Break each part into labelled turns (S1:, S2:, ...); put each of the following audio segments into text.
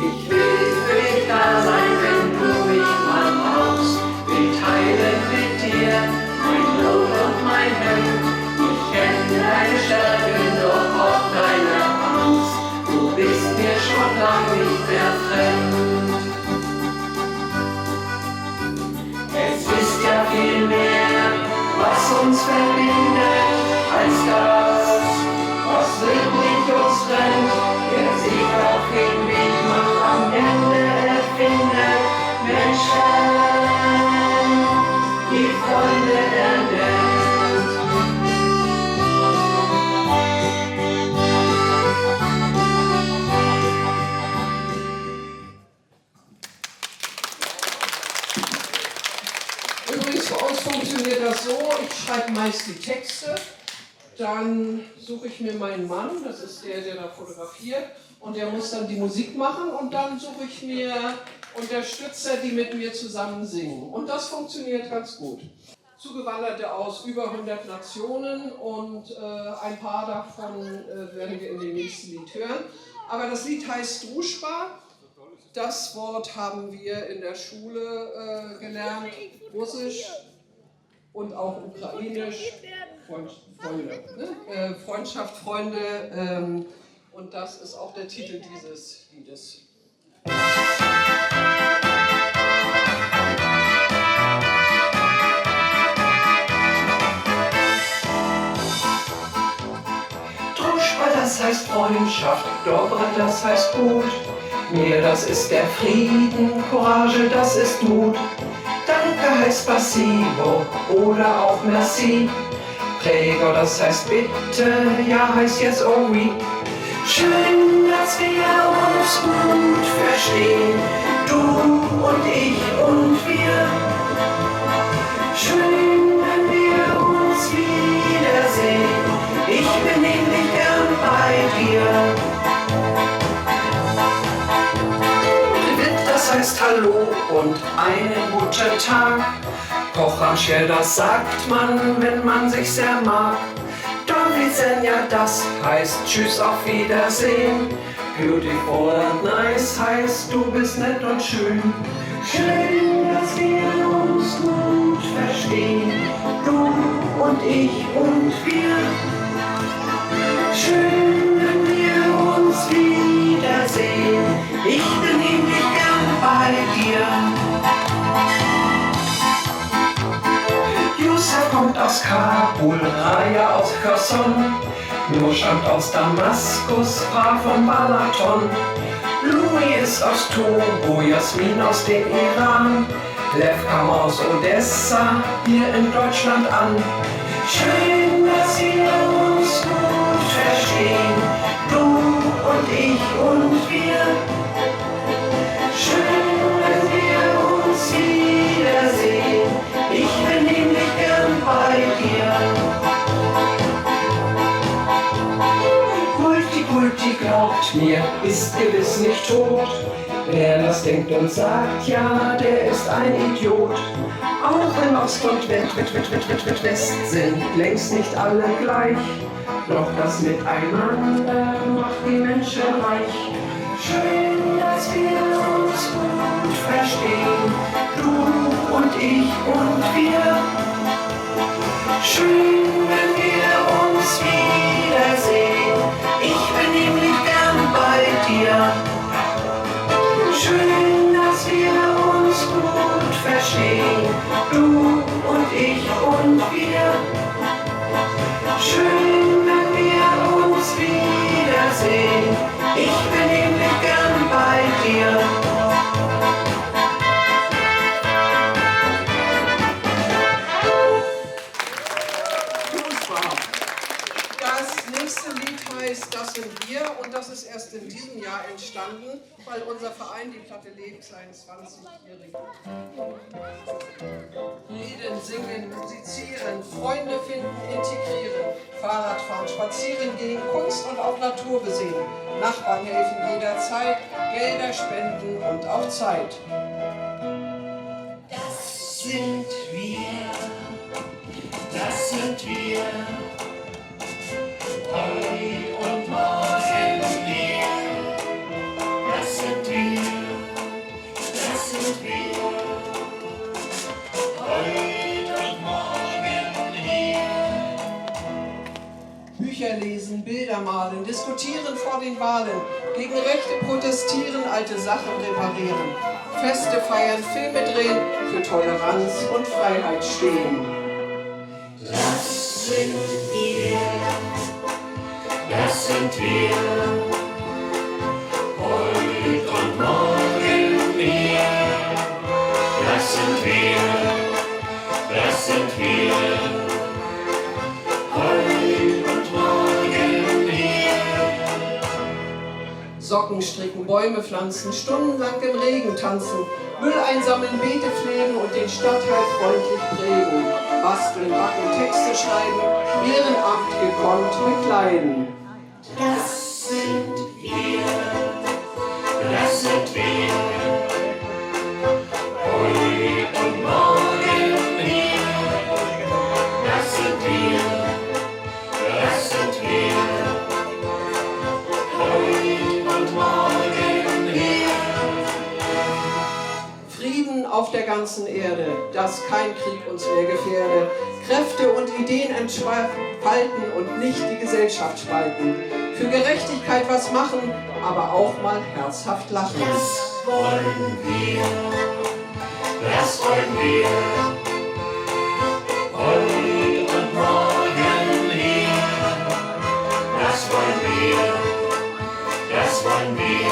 S1: You.
S2: Übrigens, bei uns funktioniert das so, ich schreibe meist die Texte, dann suche ich mir meinen Mann, das ist der, der da fotografiert, und der muss dann die Musik machen und dann suche ich mir Unterstützer, die mit mir zusammen singen. Und das funktioniert ganz gut. Zugewanderte aus über 100 Nationen und äh, ein paar davon äh, werden wir in dem nächsten Lied hören. Aber das Lied heißt Druschba. Das Wort haben wir in der Schule äh, gelernt, Russisch und auch Ukrainisch, Freund, Freunde, ne? äh, Freundschaft, Freunde. Ähm, und das ist auch der Titel dieses Liedes.
S1: Das heißt Freundschaft, Dobra, das heißt gut. Mir, das ist der Frieden, Courage, das ist Mut. Danke heißt Passivo oder auch Merci. Präger, das heißt bitte, ja heißt jetzt oh oui. Schön, dass wir uns gut verstehen, du und ich und wir. Schön, wenn wir uns wiedersehen. Heißt Hallo und einen guten Tag. Kochansche, das sagt man, wenn man sich sehr mag. Dovizenja, das heißt Tschüss, auf Wiedersehen. Beautiful and nice heißt du bist nett und schön. Schön, dass wir uns gut verstehen. Du und ich und wir. Schön, aus Kabul, Raya aus Kherson, Nurshant aus Damaskus, Pa vom Balaton. Louis ist aus Togo, Jasmin aus dem Iran, Lev kam aus Odessa, hier in Deutschland an. Schön, dass wir uns gut verstehen, mir, ist gewiss nicht tot. Wer das denkt und sagt, ja, der ist ein Idiot. Auch wenn Ost und West, West, West, West, West, West, West sind längst nicht alle gleich. Doch das Miteinander macht die Menschen reich. Schön, dass wir uns gut verstehen, du und ich und wir. Schön, wenn wir uns wiedersehen. Schön, dass wir uns gut verstehen, du und ich und wir. Schön,
S2: Verein die Platte lebt seinen 20-jährigen. Lieden, singen, musizieren, Freunde finden, integrieren, Fahrradfahren, spazieren gehen, Kunst und auch Natur besehen, Nachbarn helfen jederzeit, Gelder spenden und auch Zeit.
S1: Das sind wir, das sind wir. Heute Bücher lesen, Bilder malen,
S2: diskutieren vor den Wahlen, gegen Rechte protestieren, alte Sachen reparieren, Feste feiern, Filme drehen, für Toleranz und Freiheit stehen.
S3: Das sind wir, das sind wir.
S2: Socken stricken, Bäume pflanzen, stundenlang im Regen tanzen, Müll einsammeln, Beete pflegen und den Stadtteil freundlich prägen. Basteln, backen, Texte schreiben, Ehrenamt gekonnt bekleiden.
S3: Das sind wir, das sind wir.
S2: Ganzen Erde, dass kein Krieg uns mehr gefährde. Kräfte und Ideen entfalten und nicht die Gesellschaft spalten. Für Gerechtigkeit was machen, aber auch mal herzhaft lachen.
S3: Das wollen wir, das wollen wir. Heute und morgen hier. Das wollen wir, das wollen wir.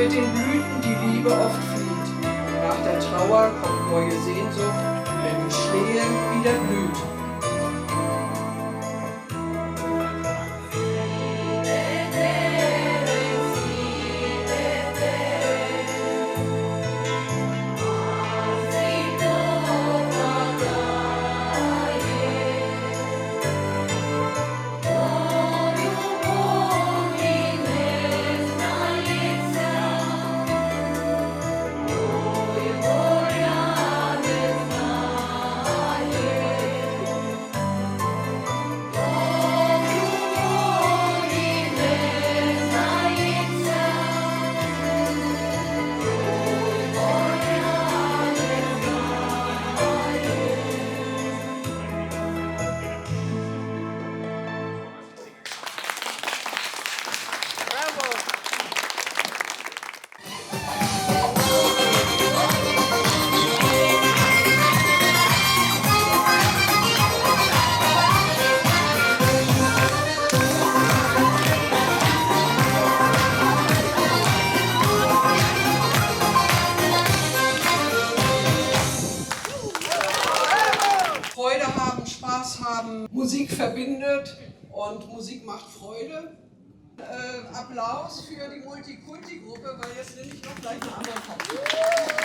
S2: Mit den Blüten die Liebe oft flieht. Nach der Trauer kommt neue Sehnsucht, wenn die Schlehe wieder blüht. Applaus für die Multikulti-Gruppe, weil jetzt nehme ich noch gleich eine andere Karte.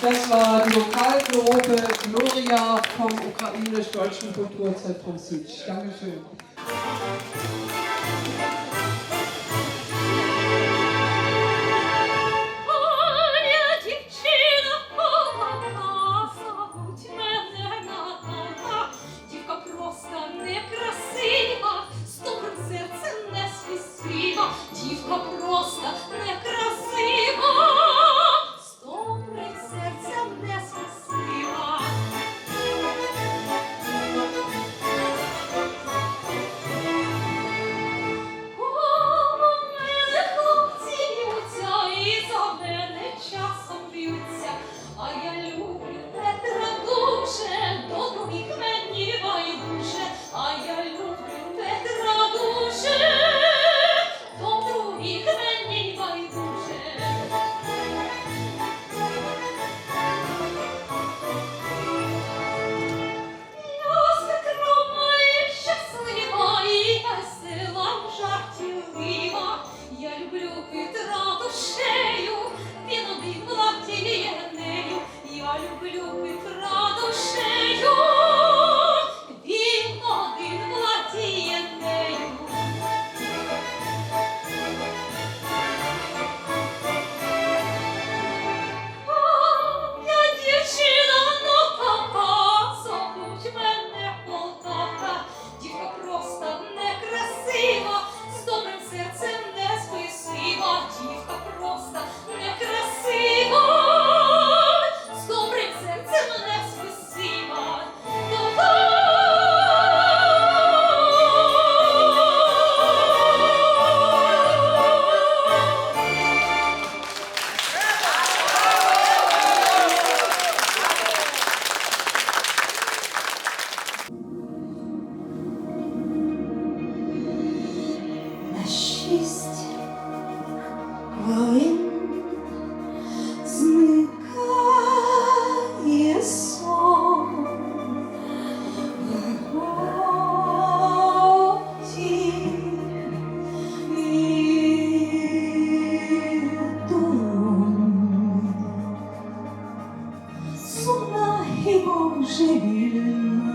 S3: Das war die Lokalgruppe Gloria vom ukrainisch-deutschen Kulturzentrum Sitsch. Dankeschön.
S2: He won't.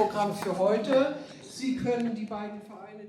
S2: Programm für heute. Sie können die beiden Vereine